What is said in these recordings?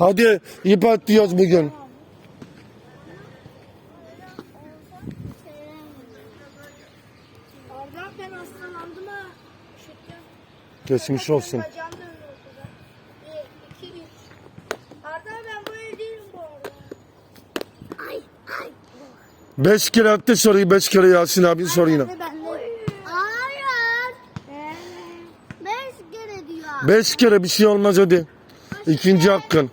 Hadi ip atlıyoruz bugün. Arda ben hastalandım ha. Şükür. Geçmiş olsun. Bacağım dönüyor okulda. Bir, iki, üç. Arda ben böyle değilim bu arada. Ay, ay. Beş kere attı soruyu, beş kere Yasin abi sor yine. Ben de. Hayır. Beş kere diyor. Beş kere bir şey olmaz hadi. İkinci hakkın.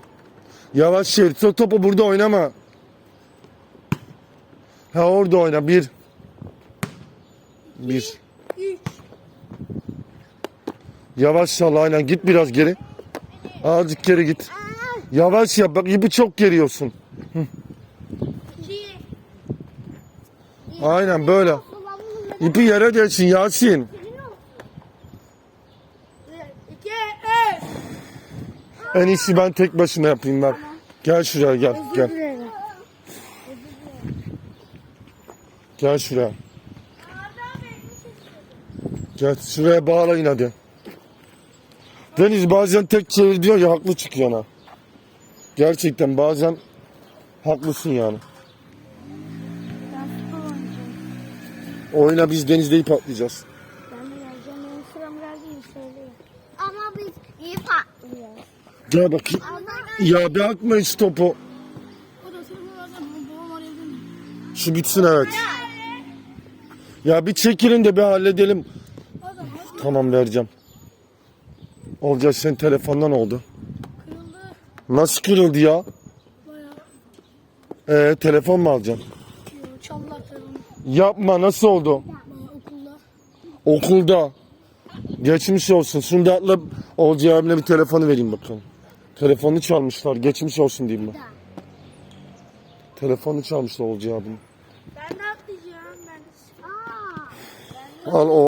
Yavaş şey. to- Topu burada oynama. Ha orada oyna. Bir. Bir. Yavaş salla aynen. Git biraz geri. Azıcık geri git. Yavaş yap. Bak ipi çok geriyorsun. Aynen böyle. İpi yere değsin Yasin. En iyisi ben tek başına yapayım bak. Gel şuraya gel. Gel. dilerim. Gel şuraya. Gel şuraya bağlayın hadi. Deniz bazen tek çevir diyor ya haklı çıkıyor ona. Gerçekten bazen haklısın yani. Oyna biz denizde ip atlayacağız. Ben de geleceğim. Benim sıram geldi mi söyleyeyim. Ama biz iyi patlıyoruz. Gel bakayım. Ya bırakma hiç topu. Şu bitsin evet. Ya bir çekilin de bir halledelim. Tamam vereceğim. Olacak senin telefondan oldu. Kırıldı. Nasıl kırıldı ya? Bayağı Ee, telefon mu alacaksın? Yapma nasıl oldu? Okulda. Okulda. Geçmiş olsun. Şimdi atla Olcay abine bir telefonu vereyim bakalım. Telefonu çalmışlar. Geçmiş olsun diyeyim ben. Telefonu çalmışlar Olcay abinin. Ben de atlayacağım. Ben de. Aa. Al o